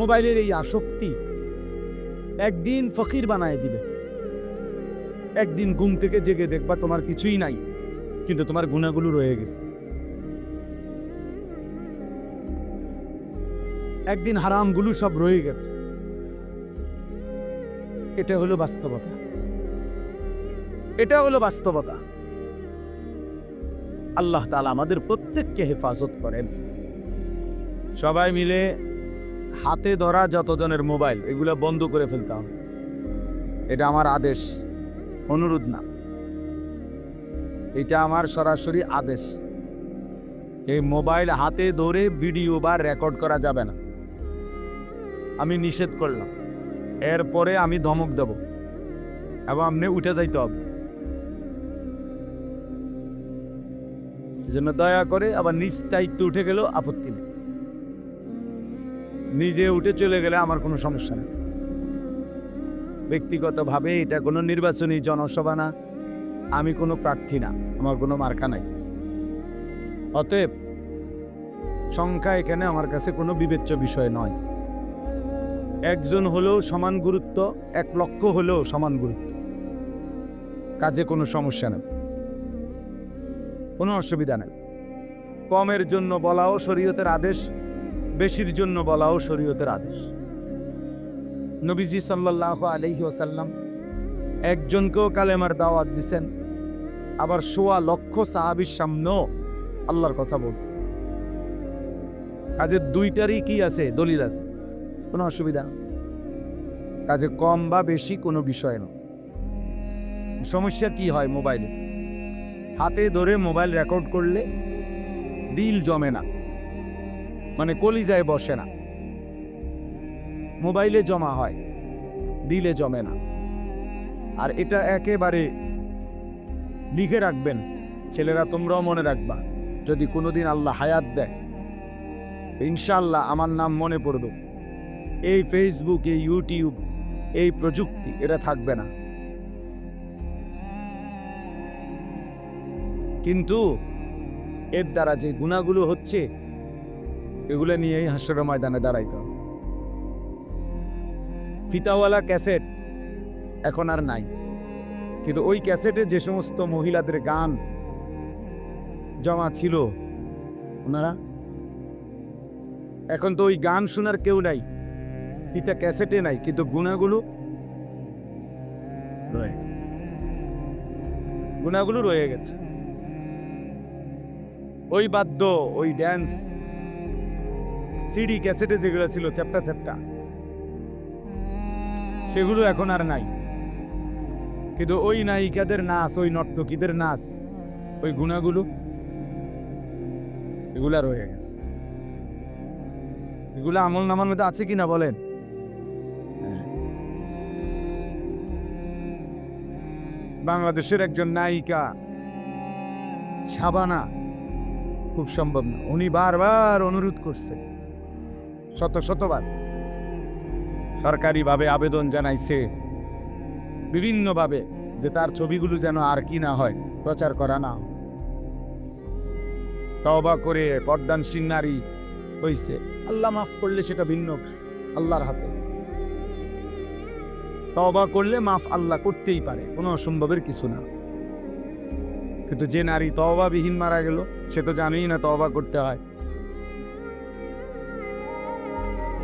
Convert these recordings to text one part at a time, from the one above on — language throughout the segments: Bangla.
মোবাইলের এই আসক্তি একদিন ফকির বানায় দিবে। একদিন ঘুম থেকে জেগে দেখবা তোমার কিছুই নাই, কিন্তু তোমার গুণাগুলো রয়ে গেছে। একদিন হারামগুলো সব রয়ে গেছে। এটা হলো বাস্তবতা। এটা হলো বাস্তবতা। আল্লাহ তালা আমাদের প্রত্যেককে হেফাজত করেন। সবাই মিলে হাতে ধরা যতজনের মোবাইল, এগুলো বন্ধ করে ফেলতে হবে। এটা আমার আদেশ, অনুরোধ না। এটা আমার সরাসরি আদেশ। এই মোবাইল হাতে ধরে ভিডিও বা রেকর্ড করা যাবে না। আমি নিষেধ করলাম। এরপরে আমি ধমক দেব এবং আপনি উঠে যাইতে হবে। এজন্য দয়া করে আবার নিজ দায়িত্ব উঠে গেলেও আপত্তি নেই। নিজে উঠে চলে গেলে আমার কোনো সমস্যা নেই। ব্যক্তিগতভাবে এটা কোনো নির্বাচনী জনসভা না। আমি কোনো প্রার্থী না, আমার কোনো মার্কা নাই। অতএব সংখ্যা এখানে আমার কাছে কোনো বিবেচ্য বিষয় নয়। একজন হলেও সমান গুরুত্ব, এক লক্ষ হলেও সমান গুরুত্ব। কাজে কোনো সমস্যা নেই। কোনো অসুবিধা নেই। কমের জন্য বলাও শরীয়তের আদেশ। বেশির জন্য বলাও শরীয়তের আদেশ। নবীজি সাল্লাহ আলহি ওসাল্লাম একজনকেও কালেমার দাওয়াত দিছেন, আবার সোয়া লক্ষ সাহাবির সামনেও আল্লাহর কথা বলছে কাজে দুইটারই কি আছে? দলিল আছে। কোনো অসুবিধা কাজে কম বা বেশি কোনো বিষয় নয় সমস্যা কি হয় মোবাইলে? হাতে ধরে মোবাইল রেকর্ড করলে দিল জমে না। মানে কলিজায় বসে না। মোবাইলে জমা হয়, দিলে জমে না। আর এটা একেবারে লিখে রাখবেন, ছেলেরা তোমরাও মনে রাখবা, যদি কোনোদিন আল্লাহ হায়াত দেয় ইনশাল্লাহ আমার নাম মনে পড়বে। এই ফেসবুক এই ইউটিউব এই প্রযুক্তি এটা থাকবে না। কিন্তু এর দ্বারা যে গুণাগুলো হচ্ছে এগুলো নিয়েই হাস্যর ময়দানে দাঁড়াইতে। ফিতাওয়ালা ক্যাসেট এখন আর নাই। কিন্তু ওই ক্যাসেটে যে সমস্ত মহিলাদের গান জমা ছিল, ওনারা? এখন তো ওই গান শোনার কেউ নাই, ফিতা ক্যাসেটে নাই, কিন্তু গুণাগুলো রয়ে গেছে গুণাগুলো রয়ে গেছে। ওই বাদ্য, ওই ড্যান্স সিডি, ক্যাসেটে যেগুলো ছিল, চ্যাপ্টা চ্যাপ্টা। সেগুলো এখন আর নাই। কিন্তু ওই নায়িকাদের নাচ, ওই নর্তকীদের নাচ, ওই গুণাগুলো, এগুলা রয়ে গেছে। এগুলো আমল নামার মধ্যে আছে কিনা বলেন? বাংলাদেশের একজন নায়িকা সাবানা খুব সম্ভব না। উনি বারবার অনুরোধ করছে। শত শতবার। সরকারিভাবে আবেদন জানাইছে। বিভিন্নভাবে যে তার ছবিগুলো যেন আর কি না হয়, প্রচার করা না। তওবা করে পর্দানসীন নারী হইছে। আল্লাহ মাফ করলে সেটা ভিন্ন আল্লাহর হাতে। তওবা করলে মাফ আল্লাহ করতেই পারে, কোনো অসম্ভবের কিছু না। কিন্তু যে নারী তওবাবিহীন মারা গেল, সে তো জানেই না তওবা করতে হয়।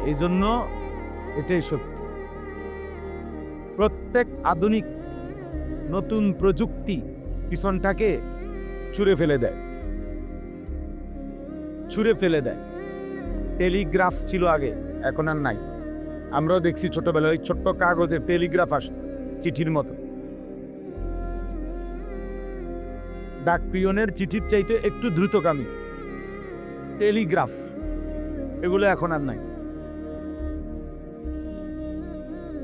এই জন্য এটাই সত্য। প্রত্যেক আধুনিক নতুন প্রযুক্তি পিছনটাকে ছুঁড়ে ফেলে দেয়। ছুঁড়ে ফেলে দেয়। টেলিগ্রাফ ছিল আগে, এখন আর নাই। আমরাও দেখছি ছোটবেলায় ওই ছোট্ট কাগজে টেলিগ্রাফ আসত চিঠির মতো। ডাক পিয়নের চিঠির চাইতে একটু দ্রুতগামী। টেলিগ্রাফ, এগুলো এখন আর নাই।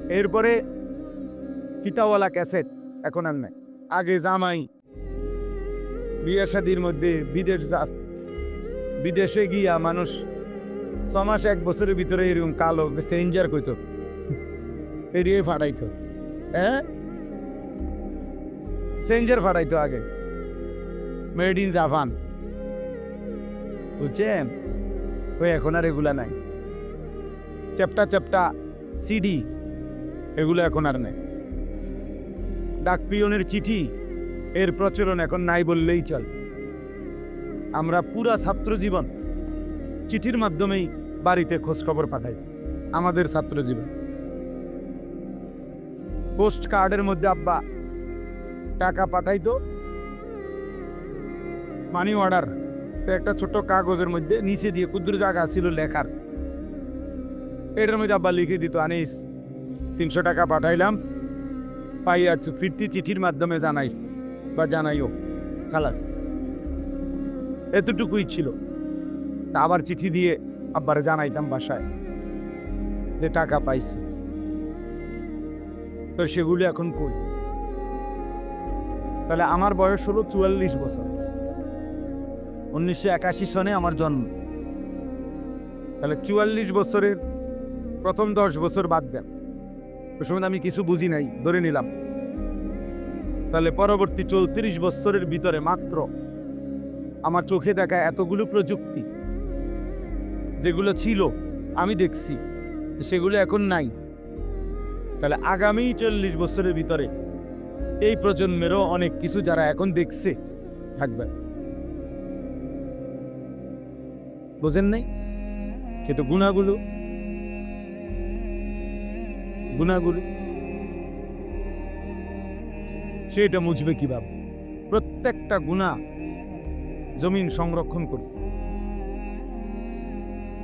এরপরে ফিতাওয়ালা ক্যাসেট এখন আর নাই। আগে জামাই বিয়ে শাদির মধ্যে বিদেশ যা, বিদেশে গিয়া মানুষ ছ মাস এক বছরের ভিতরে এরকম কালো সেঞ্জার কইত এড়িয়ে ফাটাইতো হ্যাঁ? সেঞ্জার ফাটাইতো আগে। মেড ইন জাপান বুঝছেন? ওই এখন আর এগুলা নাই। চ্যাপটা চ্যাপটা সিডি এগুলো এখন আর নেই। ডাক পিয়নের চিঠি, এর প্রচলন এখন নাই বললেই চল। আমরা পুরা ছাত্র জীবন চিঠির মাধ্যমেই বাড়িতে খোঁজখবর পাঠাইছি, আমাদের ছাত্র জীবন পোস্ট কার্ডের মধ্যে, আব্বা, টাকা পাঠাইতো মানি অর্ডার একটা ছোট কাগজের মধ্যে নিচে দিয়ে ক্ষুদ্র জায়গা ছিল লেখার। এটার মধ্যে আব্বা লিখে দিত, আনিস তিনশো টাকা পাঠাইলাম। পাই আছো ফিরতি চিঠির মাধ্যমে জানাইস বা জানাইও, খালাস। এতটুকুই ছিল। তা আবার চিঠি দিয়ে আব্বারে জানাইতাম বাসায় যে টাকা পাইছি। তো সেগুলো এখন কই? তাহলে আমার বয়স হলো চুয়াল্লিশ বছর। উনিশশো একাশি সনে আমার জন্ম। তাহলে চুয়াল্লিশ বছরের প্রথম দশ বছর বাদ দেন। সময় আমি কিছু বুঝি নাই, ধরে নিলাম। তাহলে পরবর্তী চৌত্রিশ বছরের ভিতরে মাত্র আমার চোখে দেখা এতগুলো প্রযুক্তি, যেগুলো ছিল, আমি দেখছি, সেগুলো এখন নাই। তাহলে আগামী চল্লিশ বছরের ভিতরে এই প্রজন্মেরও অনেক কিছু যারা এখন দেখছে, থাকবে। বোঝেন নাই? কিন্তু গুণাগুলো গুণাগুলো সেটা মুছবে কিভাবে প্রত্যেকটা গুণা জমিন সংরক্ষণ করছে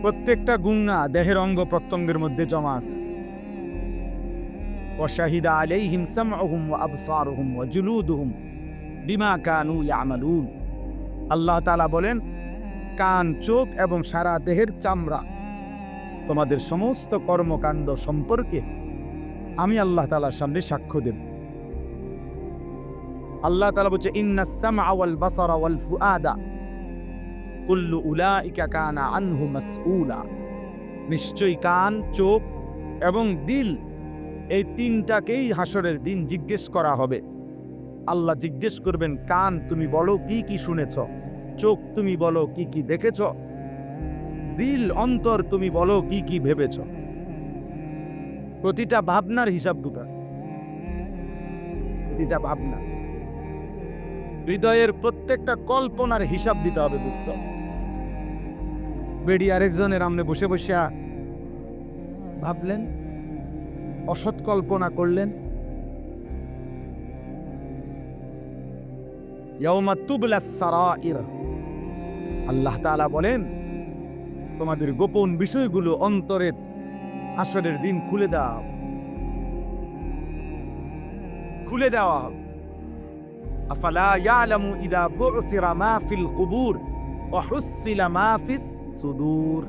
প্রত্যেকটা গুণা দেহের অঙ্গ প্রত্যঙ্গের মধ্যে জমা আছে وشهد عليهم سمعهم وأبصارهم وجلودهم বিমা কানু ইয়ামালুন আল্লাহ তাআলা বলেন কান চোখ এবং সারা দেহের চামড়া তোমাদের সমস্ত কর্মকাণ্ড সম্পর্কে আমি আল্লাহ তালার সামনে সাক্ষ্য দেব। আল্লাহ তালা বলছে, ইন্না সামআ ওয়াল বাসারা ওয়াল ফুআদা, কুল্লু উলাইকা কানা আনহু মাসউলা। নিশ্চয়ই কান, চোখ এবং দিল এই তিনটাকেই হাসরের দিন জিজ্ঞেস করা হবে। আল্লাহ জিজ্ঞেস করবেন, কান তুমি বলো কি কি শুনেছ? চোখ তুমি বলো কি কি দেখেছ? দিল অন্তর তুমি বলো কি কি ভেবেছ? প্রতিটা ভাবনার হিসাব দুটা। প্রতিটা ভাবনা। হৃদয়ের প্রত্যেকটা কল্পনার হিসাব দিতে হবে বুঝতে বেডি আরেকজনের আমনে বসে বসে ভাবলেন, অসৎ কল্পনা করলেন। আল্লাহ বলেন, তোমাদের গোপন বিষয়গুলো অন্তরের আসরের দিন খুলে দাও। খুলে দেওয়া হবে। আফালা ইয়ালামু ইদা বুসিরা মা ফিল কুবুর ওয়া মা ফিস সুদূর।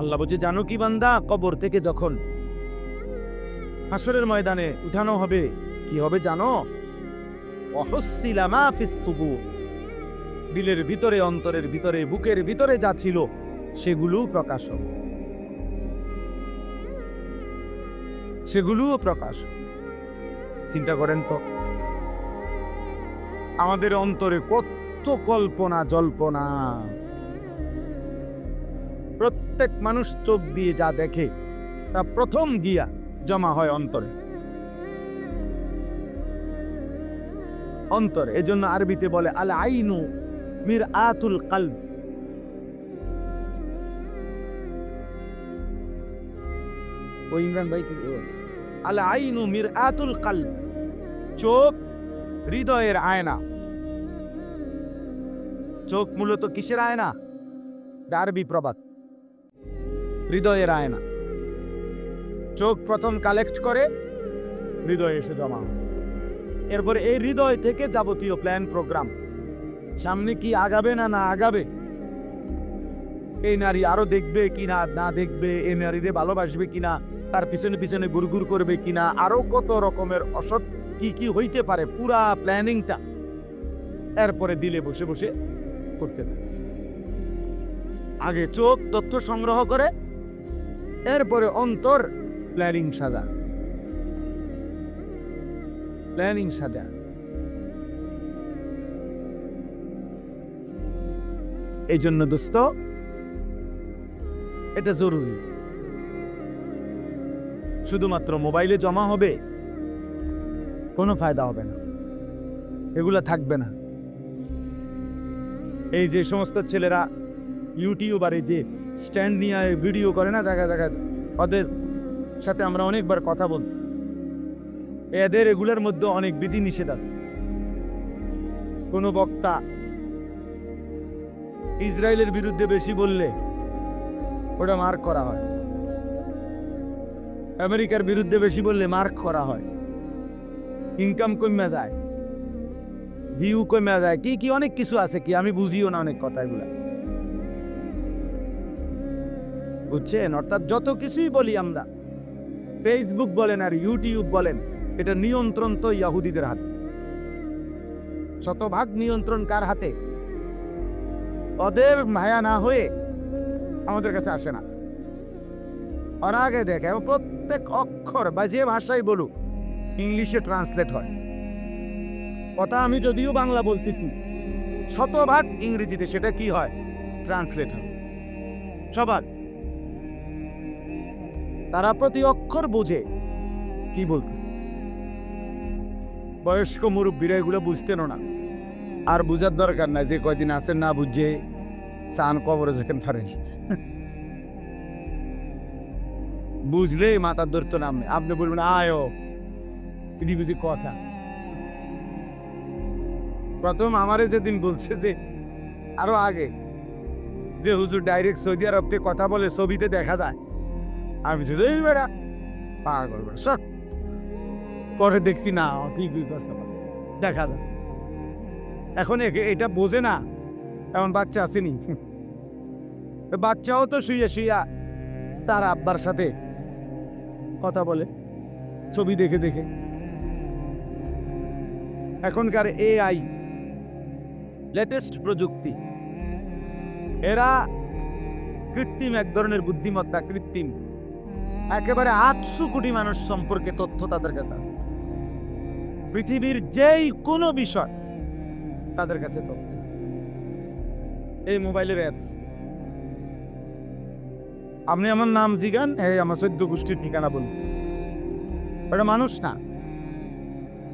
আল্লাহ বলছে, জানো কি বান্দা, কবর থেকে যখন হাসরের ময়দানে উঠানো হবে, কি হবে জানো? অহস্যিলা মা ফিস সুবুর দিলের ভিতরে, অন্তরের ভিতরে, বুকের ভিতরে যা ছিল, সেগুলোও প্রকাশ হবে। সেগুলোও প্রকাশ। চিন্তা করেন তো। আমাদের অন্তরে কত কল্পনা, জল্পনা। প্রত্যেক মানুষ চোখ দিয়ে যা দেখে, তা প্রথম গিয়া জমা হয় অন্তরে। অন্তর, এজন্য আরবিতে বলে আল আইনু মির আতুল কালব। ও ইমরান ভাই কি আল আইনু মির আতুল কালব, চোখ হৃদয়ের আয়না। চোখ মূলত কিসের আয়না? আরবি প্রবাদ, হৃদয়ের আয়না। চোখ প্রথম কালেক্ট করে হৃদয়ে এসে জমা। এরপরে এই হৃদয় থেকে যাবতীয় প্ল্যান, প্রোগ্রাম। সামনে কি আগাবে না না আগাবে? এই নারী আরও দেখবে কি না না দেখবে? এই নারীরে ভালোবাসবে কিনা তার পিছনে পিছনে গুরগুর করবে কিনা, আরও কত রকমের অসৎ কি কি হইতে পারে, পুরা প্ল্যানিংটা এরপরে দিলে বসে বসে করতে থাকে। আগে চোখ তথ্য সংগ্রহ করে, এরপরে অন্তর প্ল্যানিং সাজা। প্ল্যানিং সাজা। এই জন্য দোস্ত, এটা জরুরি। শুধুমাত্র মোবাইলে জমা হবে? কোনো ফায়দা হবে না। এগুলো থাকবে না। এই যে সমস্ত ছেলেরা ইউটিউবারে যে স্ট্যান্ড নিয়ে ভিডিও করে না, জায়গায় জায়গায়, ওদের সাথে আমরা অনেকবার কথা বলছি। এদের এগুলোর মধ্যে অনেক বিধি নিষেধ আছে। কোনো বক্তা ইসরায়েলের বিরুদ্ধে বেশি বললে ওটা মার্ক করা হয়। আমেরিকার বিরুদ্ধে বেশি বললে মার্ক করা হয়। ইনকাম কমে যায়। ভিউ কমে যায়। কি কি, অনেক কিছু আছে কি? আমি বুঝিও না অনেক কথা এগুলা বুঝছেন? অর্থাৎ যত কিছুই বলি আমরা ফেসবুক বলেন আর ইউটিউব বলেন, এটা নিয়ন্ত্রণ তো ইয়াহুদিদের হাতে। শতভাগ নিয়ন্ত্রণ কার হাতে? ওদের মায়া না হয়ে আমাদের কাছে আসে না। ওরা আগে দেখে এবং প্রত্যেক অক্ষর বা যে ভাষাই বলুক, ইংলিশে ট্রান্সলেট হয়। কথা আমি যদিও বাংলা বলতেছি, শতভাগ ইংরেজিতে সেটা কি হয়? ট্রান্সলেট হয়। সবার। তারা প্রতি অক্ষর বোঝে কি বলতেছে। বয়স্ক মুরব্বীরা এগুলো বুঝতেনও না। আর বুঝার দরকার নাই যে কয়দিন আছেন না বুঝে সান কবরে যেতেন পারেন বুঝলেই মাথার ধরতো না আপনি বলবেন, আয়ো তিনি বুঝি কথা প্রথম আমারে যেদিন বলছে যে, আরও আগে, যে হুজুর ডাইরেক্ট সৌদি আরব থেকে কথা বলে ছবিতে দেখা যায়, আমি বেড়া পাগল সব পরে দেখছি, না ঠিকই কথা। দেখা যায় এখন এটা বোঝে না এমন বাচ্চা আসেনি। বাচ্চাও তো শুয়ে শুয়া তার আব্বার সাথে কথা বলে, ছবি দেখে দেখে। এখনকার এআই, লেটেস্ট প্রযুক্তি, এরা কৃত্রিম এক ধরনের বুদ্ধিমত্তা, কৃত্রিম। একেবারে আটশো কোটি মানুষ সম্পর্কে তথ্য তাদের কাছে আছে। পৃথিবীর যেই কোনো বিষয় তাদের কাছে তথ্য। এই মোবাইলের অ্যাপস আপনি আমার নাম জিগান এই আমার সদ্য গোষ্ঠীর ঠিকানা বলুন ওটা মানুষ না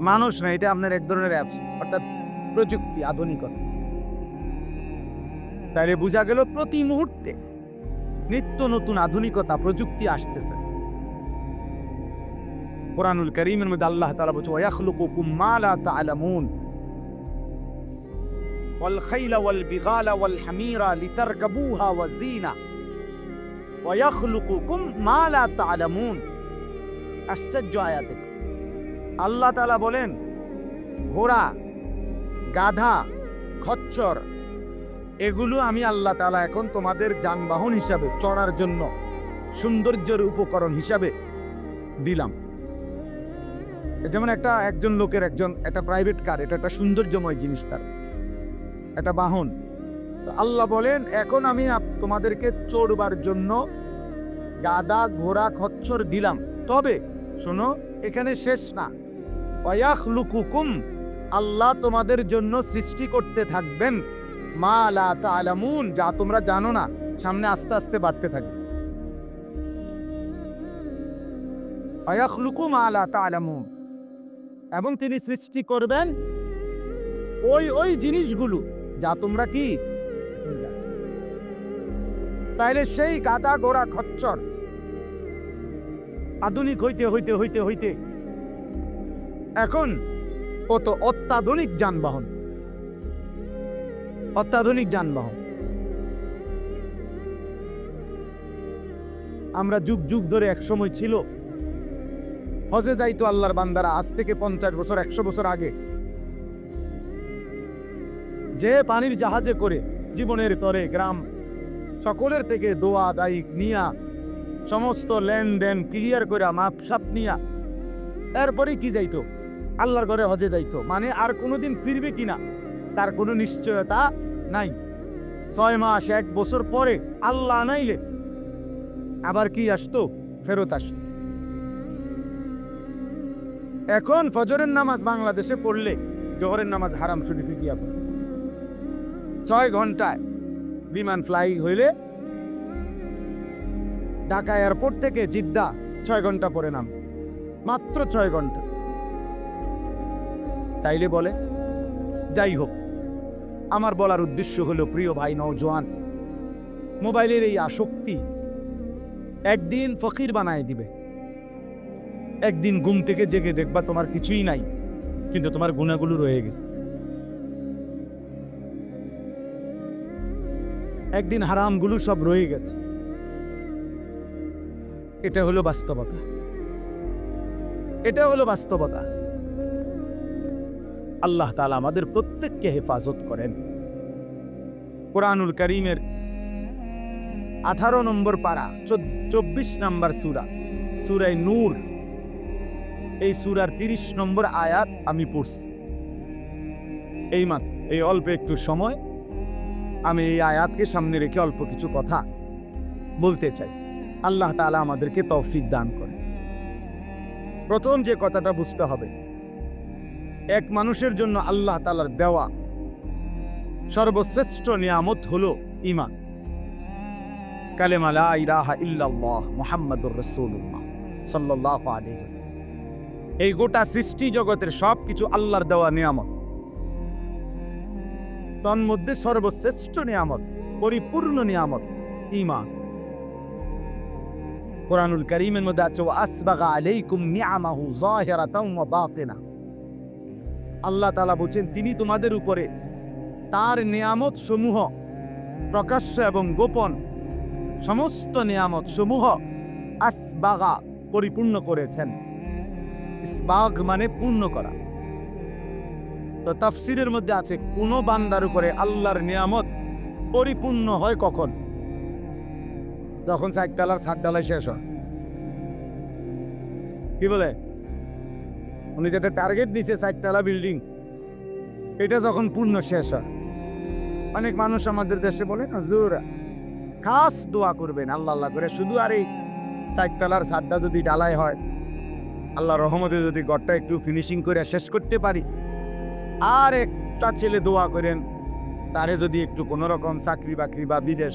মানুষ না এটা আপনার এক ধরনের অ্যাপস অর্থাৎ প্রযুক্তি আধুনিকতা তাইলে বোঝা গেল প্রতি মুহূর্তে নিত্য নতুন আধুনিকতা প্রযুক্তি আসতেছে কোরআনুল করিমের মধ্যে আল্লাহ তাআলা বলছে ওয়াখলুকুকুম মা লা তা'লামুন والخيل والبغال والحمير لتركبوها وزينة আশ্চর্য আয়াত। আল্লাহ তালা বলেন, ঘোড়া, গাধা, খচ্চর, এগুলো আমি আল্লাহ তালা এখন তোমাদের যানবাহন হিসাবে, চড়ার জন্য, সৌন্দর্যের উপকরণ হিসাবে দিলাম। যেমন একটা একজন লোকের একজন, একটা প্রাইভেট কার এটা একটা সৌন্দর্যময় জিনিস তার। একটা বাহন। আল্লাহ বলেন, এখন আমি তোমাদেরকে চড়বার জন্য গাদা ঘোড়া খচ্চর দিলাম। তবে শোনো, এখানে শেষ না। অয়াখ লুকুকুম আল্লাহ তোমাদের জন্য সৃষ্টি করতে থাকবেন। মা লা তালামুন যা তোমরা জানো না, সামনে আস্তে আস্তে বাড়তে থাকবে। অয়াখলুকু মা লা তালামুন এবং তিনি সৃষ্টি করবেন ওই ওই জিনিসগুলো, যা তোমরা কি তাইলে সেই গাদা গোড়া খচ্চর। আধুনিক হইতে হইতে হইতে হইতে। এখন কত অত্যাধুনিক যানবাহন। অত্যাধুনিক যানবাহন। আমরা যুগ যুগ ধরে এক সময় ছিল। হজে যাইতো আল্লাহর বান্দারা আজ থেকে পঞ্চাশ বছর একশো বছর আগে। যে পানির জাহাজে করে জীবনের তরে গ্রাম সকলের থেকে দোয়া দায়িক নিয়া, সমস্ত লেনদেন ক্লিয়ার করে মাপসাপ নিয়া। এরপরে কি যাইতো? আল্লাহর ঘরে হজে যাইতো। মানে আর কোনোদিন ফিরবে কিনা? তার কোনো নিশ্চয়তা নাই। ছয় মাস, এক বছর পরে আল্লাহ নাইলে আবার কি আসতো? ফেরত আসতো। এখন ফজরের নামাজ বাংলাদেশে পড়লে জহরের নামাজ হারাম শরীফে গিয়া। ছয় ঘন্টায় বিমান ফ্লাই হইলে ঢাকা এয়ারপোর্ট থেকে জিদ্দা ছয় ঘণ্টা পরে নাম। মাত্র ছয় ঘণ্টা। তাইলে বলে, যাই হোক, আমার বলার উদ্দেশ্য হলো, প্রিয় ভাই নওজোয়ান, মোবাইলের এই আসক্তি একদিন ফকির বানায় দিবে। একদিন ঘুম থেকে জেগে দেখবা তোমার কিছুই নাই, কিন্তু তোমার গুণাগুলো রয়ে গেছে। একদিন হারামগুলো সব রয়ে গেছে। এটা হলো বাস্তবতা। এটা হলো বাস্তবতা। আল্লাহ তাআলা আমাদের প্রত্যেককে হেফাজত করেন। কোরআনুল করিমের আঠারো নম্বর পারা চব্বিশ নম্বর সুরা সুরাই নূর। এই সুরার তিরিশ নম্বর আয়াত আমি পড়ছি। এই মাত্র, এই অল্প একটু সময়। আমি এই আয়াতকে সামনে রেখে অল্প কিছু কথা বলতে চাই। আল্লাহ তাআলা আমাদেরকে তৌফিক দান করে প্রথম যে কথাটা বুঝতে হবে, এক মানুষের জন্য আল্লাহ তালার দেওয়া সর্বশ্রেষ্ঠ নিয়ামত হলো ইমান কালেমা লা ইলাহা ইল্লাল্লাহ মুহাম্মাদুর রাসূলুল্লাহ সাল্লাল্লাহু আলাইহি ওয়াসাল্লাম। এই গোটা সৃষ্টি জগতের সব কিছু আল্লাহর দেওয়া নিয়ামত। তন্মধ্যে সর্বশ্রেষ্ঠ নিয়ামত, পরিপূর্ণ নিয়ামত ইমান কোরআনুল করিমের মধ্যে আছে আসবাগা আলাইকুম নিয়ামাহু যাহিরাতাও ওয়া বাতিনা। আল্লাহ তাআলা বলছেন, তিনি তোমাদের উপরে তার নিয়ামত সমূহ প্রকাশ্য এবং গোপন সমস্ত নিয়ামত সমূহ আসবাগা পরিপূর্ণ করেছেন। ইসবাগ মানে পূর্ণ করা। তো তাফসিরের মধ্যে আছে, কোন বান্দার উপরে আল্লাহর নিয়ামত পরিপূর্ণ হয় কখন? যখন সাত ডালাই শেষ হয়। কি বলে? উনি যেটা টার্গেট দিছে চারতলা বিল্ডিং এটা যখন পূর্ণ শেষ হয়। অনেক মানুষ আমাদের দেশে বলে না খাস দোয়া করবেন, আল্লাহ আল্লাহ করে। শুধু আর এই চারতলার ছাদটা যদি ডালাই হয় আল্লাহ রহমতে যদি ঘরটা একটু ফিনিশিং করে শেষ করতে পারি আর একটা ছেলে দোয়া করেন, তারে যদি একটু কোনো রকম চাকরি বাকরি বা বিদেশ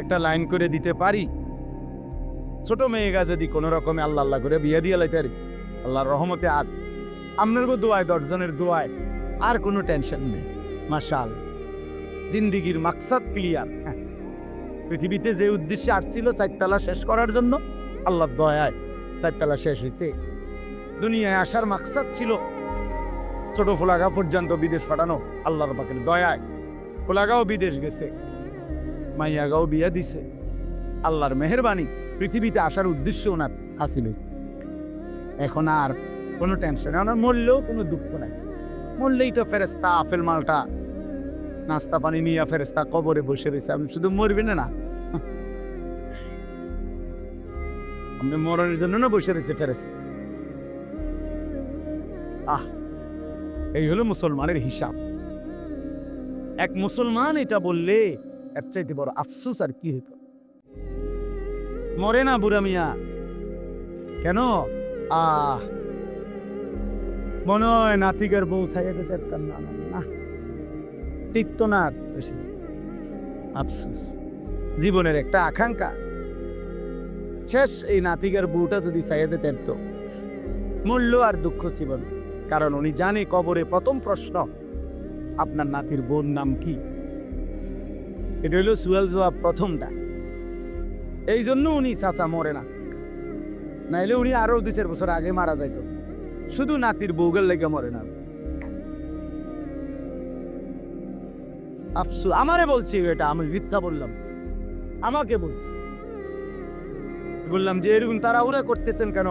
একটা লাইন করে দিতে পারি? ছোট মেয়েগা যদি কোনো রকমে আল্লাহ আল্লাহ করে বিয়ে দিয়ে লাইতে পারি, আল্লাহর রহমতে আর আপনার দোয়ায়, দশজনের দোয়ায় আর কোনো টেনশন নেই, মাশাল। জিন্দিগির মাকসাদ ক্লিয়ার। পৃথিবীতে যে উদ্দেশ্যে আসছিল চারতলা শেষ করার জন্য, আল্লাহর দয়ায় চারতলা শেষ হয়েছে দুনিয়ায় আসার মাকসাদ ছিল ছোট ফোলাগা পর্যন্ত বিদেশ পাঠানো আল্লাহর পাকের দয়ায়। ফোলাগাও বিদেশ গেছে, মাইয়াগাও বিয়া দিছে। আল্লাহর মেহরবানি পৃথিবীতে আসার উদ্দেশ্য ওনার হাসিল হয়েছে। এখন আর কোনো টেনশন ওনার মরলেও কোনো দুঃখ নাই। মরলেই তো ফেরেস্তা আফেল মালটা, নাস্তা পানি নিয়ে ফেরেস্তা কবরে বসে রয়েছে। আপনি শুধু মরবেন না। আপনি মরণের জন্য না বসে রয়েছে ফেরেস্তা আহ! এই হলো মুসলমানের হিসাব। এক মুসলমান এটা বললে এর চাইতে বড় আফসোস আর কি হতো মরে না বুড়া মিয়া। কেন? আহ, মনে হয় নাতিকের বউ ছাইয়া দিতে পারতাম না না। বেশি। আফসোস। জীবনের একটা আকাঙ্ক্ষা। শেষ এই নাতিকের বউটা যদি ছাইয়া দিতে মূল্য আর দুঃখ জীবন কারণ উনি জানে কবরে প্রথম প্রশ্ন, আপনার নাতির বোন নাম কি? এটা হলো সুয়াল জবাব প্রথমটা। এই জন্য উনি চাচা মরে না। নাইলে উনি আরও দুই চার বছর আগে মারা যাইত। শুধু নাতির বউগের লেগে মরে না। আফসু, আমারে বলছি এটা, আমি মিথ্যা বললাম। আমাকে বলছি। বললাম যে, এরকম তারা ওরা করতেছেন কেন?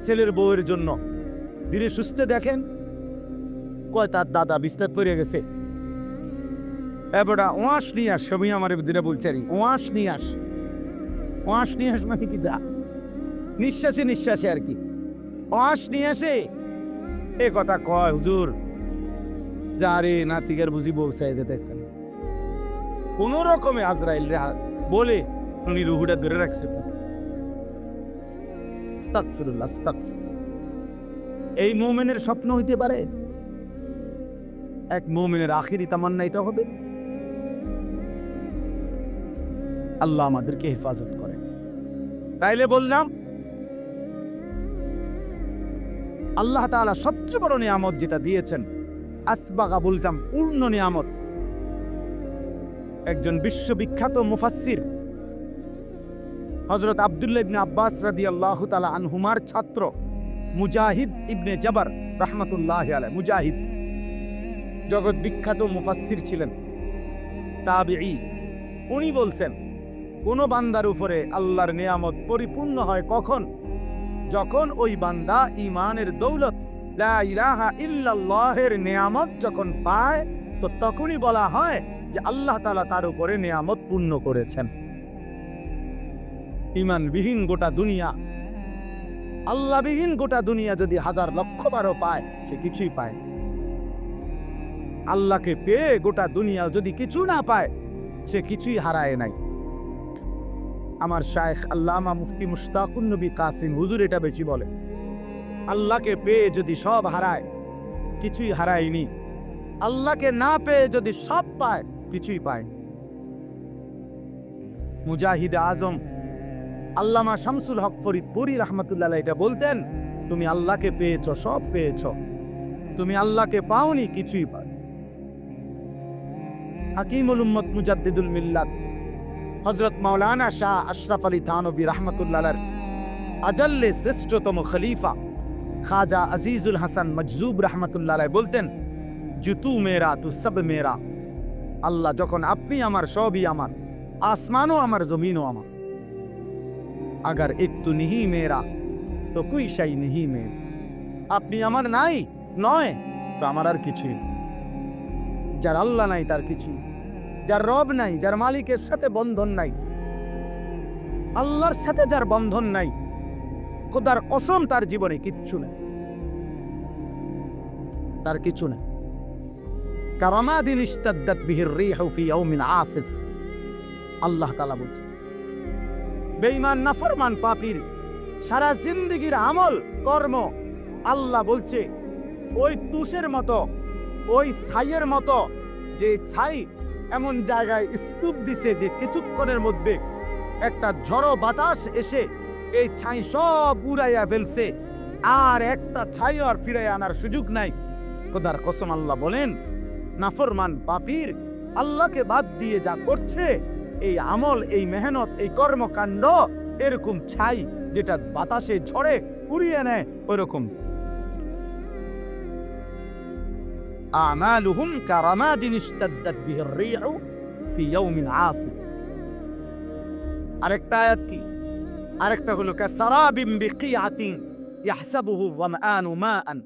ছেলের বউয়ের জন্য। ধীরে সুস্থে দেখেন। কয় তার দাদা বিস্তার করে গেছে? এবারটা ওয়াশ নিয়ে আস সবই আমার দিনে বলছে। ওয়াশ নিয়ে আস। ওয়াশ নিয়ে আস মানে কি দা? নিঃশ্বাসে নিঃশ্বাসে আর কি। ওয়াশ নিয়ে আসে? এ কথা কয় হুজুর। যা রে নাতিকার বুঝি বলছাই যে দেখতেন কোন রকমে আজরাইল রে বলে উনি রুহুটা ধরে রাখছে। আস্তাগফিরুল্লাহ, আস্তাগফিরুল্লাহ। এই মোমেনের স্বপ্ন হইতে পারে? এক মোমেনের আখিরি তামান্না এটা হবে। আল্লাহ আমাদেরকে হেফাজত করে তাইলে বললাম, আল্লাহ তাআলা সবচেয়ে বড় নিয়ামত যেটা দিয়েছেন, আসবাগা বলতাম পূর্ণ নিয়ামত। একজন বিশ্ববিখ্যাত মুফাসসির হজরত আবদুল্লাহ আব্বাস আল্লাহ তালা আনহুমার ছাত্র। মুজাহিদ ইবনে জবর রহমতুল্লাহ আলাই মুজাহিদ। জগৎ বিখ্যাত মুফাসসির ছিলেন, তাবিঈ। উনি বলছেন, কোন বান্দার উপরে আল্লাহর নিয়ামত পরিপূর্ণ হয় কখন? যখন ওই বান্দা ইমানের দৌলত ইল্লাল্লাহের নিয়ামত যখন পায়, তো তখনই বলা হয় যে আল্লাহ তাআলা তার উপরে নিয়ামত পূর্ণ করেছেন। ইমানবিহীন গোটা দুনিয়া আল্লাহবিহীন গোটা দুনিয়া যদি হাজার লক্ষ বারো পায়, সে কিছুই পায় আল্লাহকে পেয়ে গোটা দুনিয়া যদি কিছু না পায়, সে কিছুই হারায় নাই। আমার শায়েখ আল্লামা মুফতি মুশতাকুন নবী কাসিম হুজুর এটা বেশি বলে। আল্লাহকে পেয়ে যদি সব হারায়, কিছুই হারায়নি। আল্লাহকে না পেয়ে যদি সব পায়, কিছুই পায় মুজাহিদ আজম আল্লামা শামসুল হক ফরিদপুরি রহমতুল্লাহ এটা বলতেন, তুমি আল্লাহকে পেয়েছ, সব পেয়েছ। তুমি আল্লাহকে পাওনি, কিছুই পাও হাকিমুল উম্মত মুজাদ্দিদুল মিল্লাত হজরত মাওলানা শাহ আশরাফ আলী থানবী রহমতুল্লাহ আজাল্লে শ্রেষ্ঠতম খলিফা খাজা আজিজুল হাসান মজজুব রহমতুল্লাহ বলতেন, জুতু মেরা, তু সব মেরা। আল্লাহ যখন আপনি আমার, সবই আমার। আসমানও আমার, জমিনও আমার। আগার একটু নিহি মেরা তো কুই শাই নিহি মে আপনি আমার নাই? নয়? তো আমার আর কিছুই। যার আল্লাহ নাই, তার কিছুই যার রব নাই, যার মালিকের সাথে বন্ধন নাই। আল্লাহর সাথে যার বন্ধন নাই। খোদার কসম তার জীবনে কিচ্ছু নেই। তার কিছু নেই। কারামাদিন ইস্তাদ্দাত বিহির রিহু ফি ইয়াউমিন আসিফ। আল্লাহ তাআলা বলছে। বেঈমান নাফরমান পাপীর সারা জিন্দেগির আমল, কর্ম আল্লাহ বলছে, ওই তুষের মতো, ওই ছাইয়ের মতো, যে ছাই এমন জায়গায় স্তূপ দিছে যে কিছুক্ষণের মধ্যে একটা ঝড়ো বাতাস এসে এই ছাই সব উড়াইয়া ফেলছে। আর একটা ছাই আর ফিরে আনার সুযোগ নাই। খোদার কসম আল্লাহ বলেন, নাফরমান পাপীর আল্লাহকে বাদ দিয়ে যা করছে এই আমল, এই মেহনত, এই কর্মকাণ্ড এরকম ছাই যেটা বাতাসে ঝড়ে উড়িয়ে নেয় ওরকম। আমালুহুম কারামাদিন ইশতাদ্দাত বিহির রিহু ফি ইয়াউমিন আসিফ আরেকটা আয়াত কি? আরেকটা হলো, কাসারাবিম বিকিয়াতিন ইয়াহসাবুহু যামআনু মাআন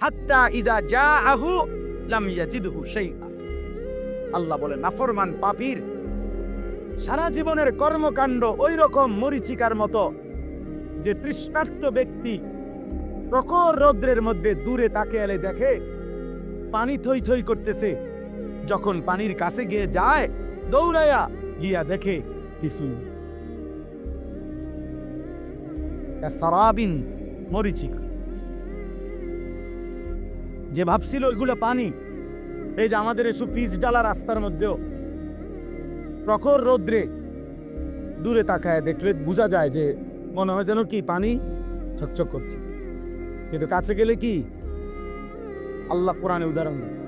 হাত্তা ইযা জাআহু লাম ইয়াজিদহু শাইআ। আল্লাহ বলে নাফরমান পাপীর সারা জীবনের কর্মকাণ্ড ওই রকম মরিচিকার মতো যে তৃষ্ণার্ত ব্যক্তি প্রখর রৌদ্রের মধ্যে দূরে তাকে এলে দেখে পানি থই থই করতেছে। যখন পানির কাছে গিয়ে যায় দৌড়াইয়া গিয়া দেখে কিছু। সারাবিন মরিচিকা। যে ভাবছিল ওইগুলো পানি, এই যে আমাদের এসব ফিজ ডালা রাস্তার মধ্যেও প্রখর রৌদ্রে দূরে তাকায় দেখলে বোঝা যায় যে মনে হয় যেন কি পানি ছকছক করছে। কিন্তু কাছে গেলে কি? আল্লাহ কোরআনে উদাহরণ দিয়েছে।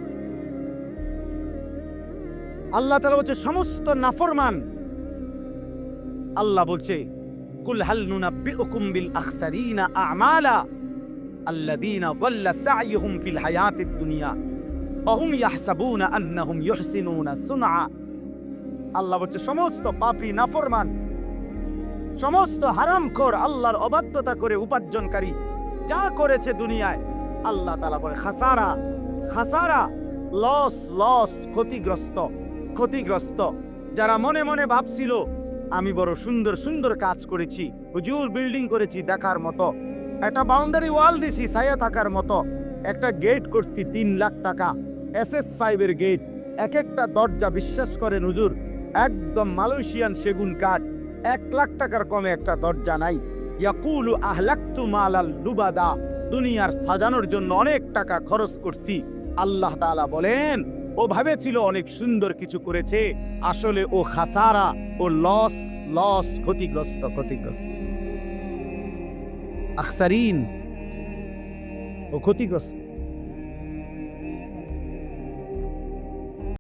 আল্লাহ তারা বলছে, সমস্ত নাফরমান আল্লাহ বলছে, কুল হাল নুনাব্বিউকুম বিল আখসারিনা আমালা আল্লাযীনা যাল্লা সাইয়ুহুম ফিল হায়াতিদ দুনিয়া ওহুম ইয়াহসাবুনা আন্নাহুম ইউহসিনুনা সুনা আল্লাহ বলছে, সমস্ত পাপী নাফরমান, সমস্ত হারামখোর আল্লাহর অবাধ্যতা করে উপার্জনকারী, যা করেছে দুনিয়ায়, আল্লাহ তালা বলে, খাসারা খাসারা, লস লস, ক্ষতিগ্রস্ত ক্ষতিগ্রস্ত। যারা মনে মনে ভাবছিল, আমি বড় সুন্দর সুন্দর কাজ করেছি, হুজুর বিল্ডিং করেছি দেখার মতো, একটা বাউন্ডারি ওয়াল দিছি ছায়া থাকার মতো, একটা গেট করছি তিন লাখ টাকা এস এস ফাইভের গেট, এক একটা দরজা বিশ্বাস করেন হুজুর একদম মালয়েশিয়ান সেগুন কাঠ, এক লাখ টাকার কমে একটা দরজা নাই। ইয়াকুলু আহলাক্তু মালাল লুবাদা, দুনিয়ার সাজানোর জন্য অনেক টাকা খরচ করছি। আল্লাহ তাআলা বলেন, ও ভেবেছিল অনেক সুন্দর কিছু করেছে, আসলে ও খাসারা, ও লস লস, ক্ষতিগ্রস্ত ক্ষতিগ্রস্ত। আখসারিন, ও ক্ষতিগ্রস্ত।